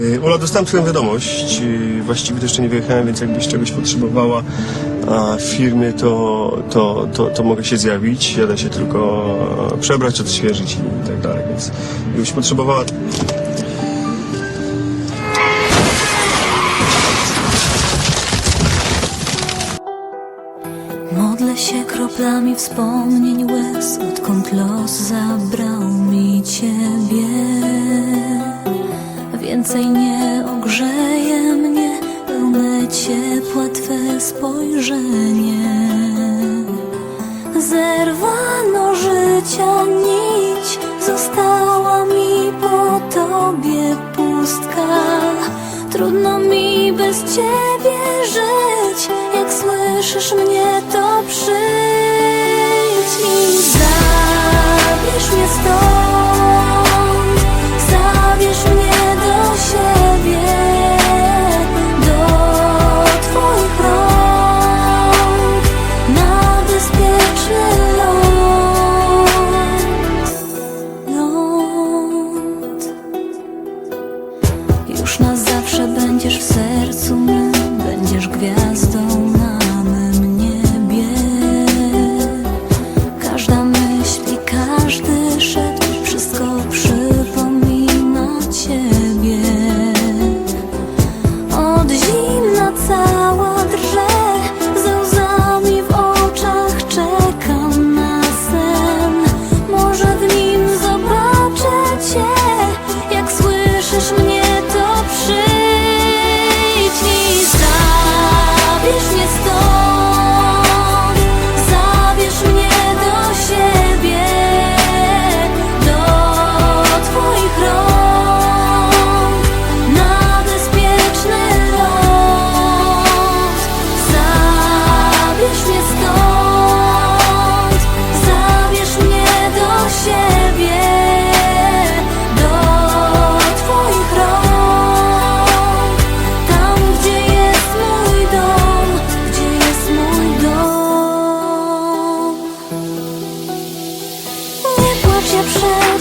Y, Ula, dostałem twoją wiadomość. Właściwie to jeszcze nie wyjechałem, więc jakbyś czegoś potrzebowała w firmie, to, to, to, to mogę się zjawić. Jadę się tylko przebrać, odświeżyć i tak dalej, więc gdybyś potrzebowała... Modlę się kroplami wspomnień łez, odkąd los zabrał mi ciebie. Więcej nie ogrzeje mnie, pełne ciepła twe spojrzenie. Zerwano życia nić, została mi po tobie pustka. Trudno mi bez ciebie żyć, jak słyszysz mnie, to przyjdź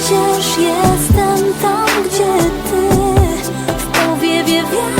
przecież jestem tam, gdzie ty. W powiewie wiatru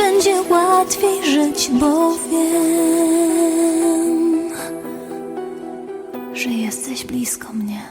będzie łatwiej żyć, bo wiem, że jesteś blisko mnie.